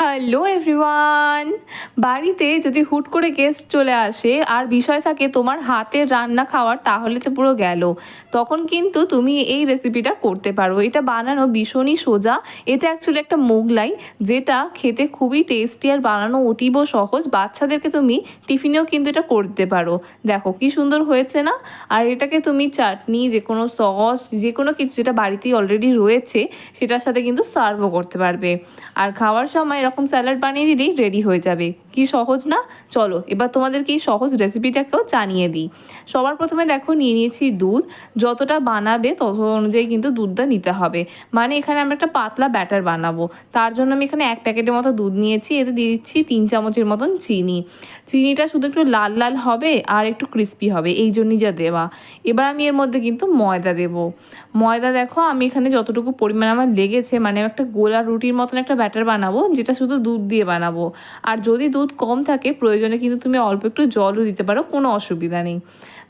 Hello everyone বাড়িতে যদি হুট করে গেস্ট চলে আসে আর বিষয় থাকে তোমার হাতের রান্না খাওয়ার, তাহলে তো পুরো গেল। তখন কিন্তু তুমি এই রেসিপিটা করতে পারো। এটা বানানো ভীষণই সোজা। এটা অ্যাকচুয়ালি একটা মোগলাই, যেটা খেতে খুবই টেস্টি আর বানানো অতীব সহজ। বাচ্চাদেরকে তুমি টিফিনেও কিন্তু এটা করতে পারো। দেখো, কি সুন্দর হয়েছে না? আর এটাকে তুমি চাটনি, যে কোনো সস যে কোনো কিছু যেটা বাড়িতেই অলরেডি রয়েছে, সেটার সাথে কিন্তু সার্ভও করতে পারবে। আর খাওয়ার সময় এরকম স্যালাড বানিয়ে দিলেই রেডি হয়ে যাবে। কি সহজ না? চলো, এবার তোমাদেরকে এই সহজ রেসিপিটাকেও জানিয়ে দিই। সবার প্রথমে দেখো, নিয়ে নিয়েছি দুধ। যতটা বানাবে, তত অনুযায়ী কিন্তু দুধটা নিতে হবে। মানে এখানে আমরা একটা পাতলা ব্যাটার বানাবো। তার জন্য আমি এখানে এক প্যাকেটের মতো দুধ নিয়েছি। এতে দিয়ে দিচ্ছি তিন চামচের মতন চিনি। চিনিটা শুধু একটু লাল লাল হবে আর একটু ক্রিস্পি হবে। এই জন্যই যা দেওয়া। এবার আমি এর মধ্যে কিন্তু ময়দা দেব। ময়দা দেখো, আমি এখানে যতটুকু পরিমাণ আমার লেগেছে মানে একটা গোলা রুটির মতন একটা ব্যাটার বানাবো, যেটা শুধু দুধ দিয়ে বানাবো। আর যদি দুধ কম থাকে, প্রয়োজনে কিন্তু তুমি অল্প একটু জলও দিতে পারো, কোনো অসুবিধা নেই।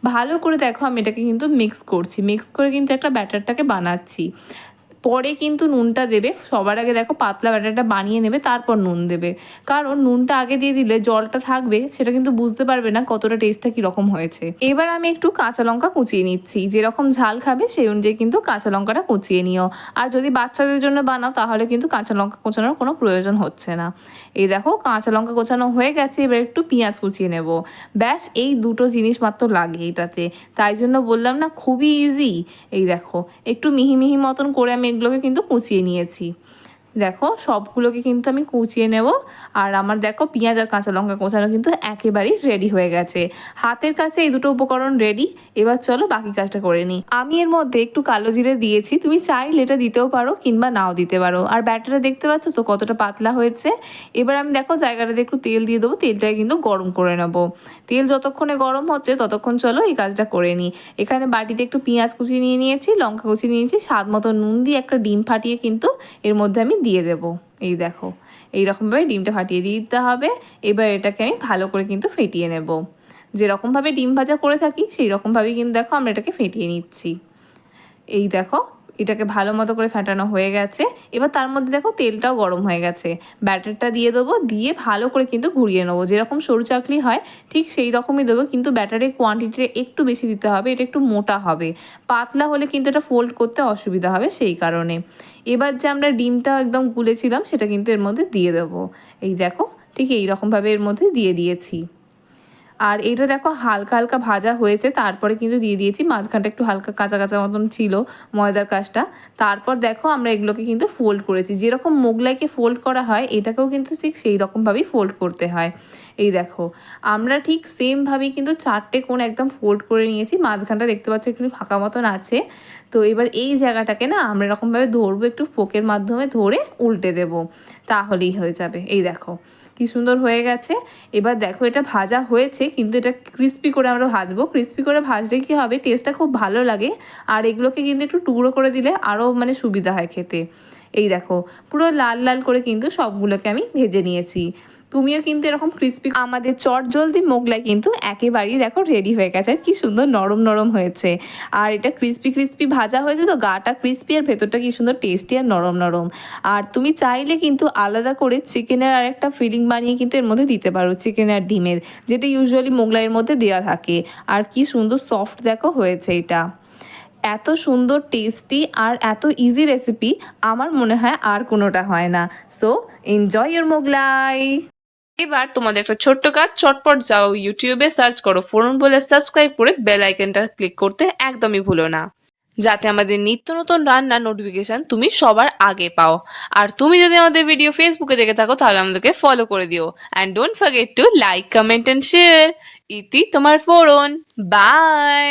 ভালো করে দেখো, আমি এটাকে কিন্তু মিক্স করছি। মিক্স করে কিন্তু একটা ব্যাটারটাকে বানাচ্ছি। পরে কিন্তু নুনটা দেবে। সবার আগে দেখো পাতলা ব্যাটারটা বানিয়ে নেবে, তারপর নুন দেবে। কারণ নুনটা আগে দিয়ে দিলে জলটা থাকবে, সেটা কিন্তু বুঝতে পারবে না কতটা টেস্টটা কীরকম হয়েছে। এবার আমি একটু কাঁচা লঙ্কা কুচিয়ে নিচ্ছি। যেরকম ঝাল খাবে সেই অনুযায়ী কিন্তু কাঁচা লঙ্কাটা কুচিয়ে নিও। আর যদি বাচ্চাদের জন্য বানাও, তাহলে কিন্তু কাঁচা লঙ্কা কোচানোর কোনো প্রয়োজন হচ্ছে না। এই দেখো কাঁচা লঙ্কা কোচানো হয়ে গেছে, এবার একটু পেঁয়াজ কুচিয়ে নেব। ব্যাস, এই দুটো জিনিস মাত্র লাগে এটাতে। তাই জন্য বললাম না, খুবই ইজি এই দেখো, একটু মিহি মিহি মতন করে আমি এগুলোকে কিন্তু কুচিয়ে নিয়েছি। দেখো, সবগুলোকে কিন্তু আমি কুচিয়ে নেব। আর আমার দেখো, পেঁয়াজ আর কাঁচা লঙ্কা কোচানো কিন্তু একেবারেই রেডি হয়ে গেছে। হাতের কাছে এই দুটো উপকরণ রেডি এবার চলো বাকি কাজটা করে নিই। আমি এর মধ্যে একটু কালো জিরে দিয়েছি, তুমি চাইলে এটা দিতেও পারো কিংবা নাও দিতে পারো। আর ব্যাটারটা দেখতে পাচ্ছ তো কতটা পাতলা হয়েছে। এবার আমি দেখো জায়গাটাতে একটু তেল দিয়ে দেবো, তেলটাকে কিন্তু গরম করে নেব। তেল যতক্ষণে গরম হচ্ছে, ততক্ষণ চলো এই কাজটা করে নিই। এখানে বাটিতে একটু পেঁয়াজ কুচি নিয়ে নিয়েছি, লঙ্কা কুচি নিয়েছি, স্বাদ মতো নুন দিয়ে একটা ডিম ফাটিয়ে কিন্তু এর মধ্যে আমি দিয়ে দেব। এই দেখো এই রকমভাবে ডিমটা ফাটিয়ে দিয়ে দিতে হবে। এবার এটাকে আমি ভালো করে কিন্তু ফেটিয়ে নেব। যেরকমভাবে ডিম ভাজা করে থাকি সেই রকমভাবেই কিন্তু দেখো আমরা এটাকে ফেটিয়ে নিচ্ছি। এই দেখো এটাকে ভালো মতো করে ফেটানো হয়ে গেছে। এবার তার মধ্যে দেখো তেলটাও গরম হয়ে গেছে। ব্যাটারটা দিয়ে দেবো, দিয়ে ভালো করে কিন্তু ঘুরিয়ে নেব। যেরকম সরু চাকলি হয়, ঠিক সেই রকমই দেবো। কিন্তু ব্যাটারের কোয়ান্টিটিটা একটু বেশি দিতে হবে, এটা একটু মোটা হবে। পাতলা হলে কিন্তু এটা ফোল্ড করতে অসুবিধা হবে সেই কারণে। এবার যে আমরা ডিমটা একদম গুলেছিলাম, সেটা কিন্তু এর মধ্যে দিয়ে দেবো। এই দেখো, ঠিক এই রকমভাবে এর মধ্যে দিয়ে দিয়েছি। আর এটা দেখো হালকা হালকা ভাজা হয়েছে, তারপরে কিন্তু দিয়ে দিয়েছি, মাঝখানটা একটু হালকা কাঁচা কাঁচা মতন ছিল ময়দার কাজটা। তারপর দেখো আমরা এগুলোকে কিন্তু ফোল্ড করেছি, যেরকম মোগলাইকে ফোল্ড করা হয়, এটাকেও কিন্তু ঠিক সেই রকমভাবেই ফোল্ড করতে হয়। এই দেখো, আমরা ঠিক সেমভাবেই কিন্তু চারটে কোণ একদম ফোল্ড করে নিয়েছি, মাঝখানটা দেখতে পাচ্ছ একটু ফাঁকা মতন আছে। তো এবার এই জায়গাটাকে না আমরা এরকমভাবে ধরবো, একটু ফোকের মাধ্যমে ধরে উল্টে দেব, তাহলেই হয়ে যাবে। এই দেখো কি সুন্দর হয়ে গেছে। এবার দেখো এটা ভাজা হয়েছে, কিন্তু এটা ক্রিস্পি করে আমরা ভাজবো। ক্রিস্পি করে ভাজলে কি হবে? টেস্টটা খুব ভালো লাগে। আর এগুলোকে কিন্তু একটু টুকরো করে দিলে আরও মানে সুবিধা হয় খেতে। এই দেখো, পুরো লাল লাল করে কিন্তু সবগুলোকে আমি ভেজে নিয়েছি। তুমিও কিন্তু এরকম ক্রিস্পি আমাদের চট জলদি মোগলাই কিন্তু একেবারেই দেখো রেডি হয়ে গেছে আর কি সুন্দর নরম নরম হয়েছে। আর এটা ক্রিস্পি ক্রিস্পি ভাজা হয়েছে তো গাটা ক্রিস্পি আর ভেতরটা কি সুন্দর টেস্টি আর নরম নরম। আর তুমি চাইলে কিন্তু আলাদা করে চিকেনের আর একটা ফিলিং বানিয়ে কিন্তু এর মধ্যে দিতে পারো, চিকেন আর ডিমের, যেটা ইউজুয়ালি মোগলাইয়ের মধ্যে দেওয়া থাকে। আর কি সুন্দর সফট দেখো হয়েছে এটা। এত সুন্দর টেস্টি আর এত ইজি রেসিপি আমার মনে হয় আর কোনোটা হয় না। সো এনজয় ইউর মোগলাই এবার তোমাদের একটা ছোট্ট কাজ, চটপট যাও ইউটিউবে সার্চ করো ফোরন বলে সাবস্ক্রাইব করে বেল আইকনটা ক্লিক করতে একদমই ভুলো না। যাতে আমাদের নিত্য নতুন রান্নার নোটিফিকেশন তুমি সবার আগে পাও। আর তুমি যদি আমাদের ভিডিও ফেসবুকে দেখে থাকো, তাহলে আমাদেরকে ফলো করে দিও। And don't forget to like comment and share ইতি তোমার ফোরন। বাই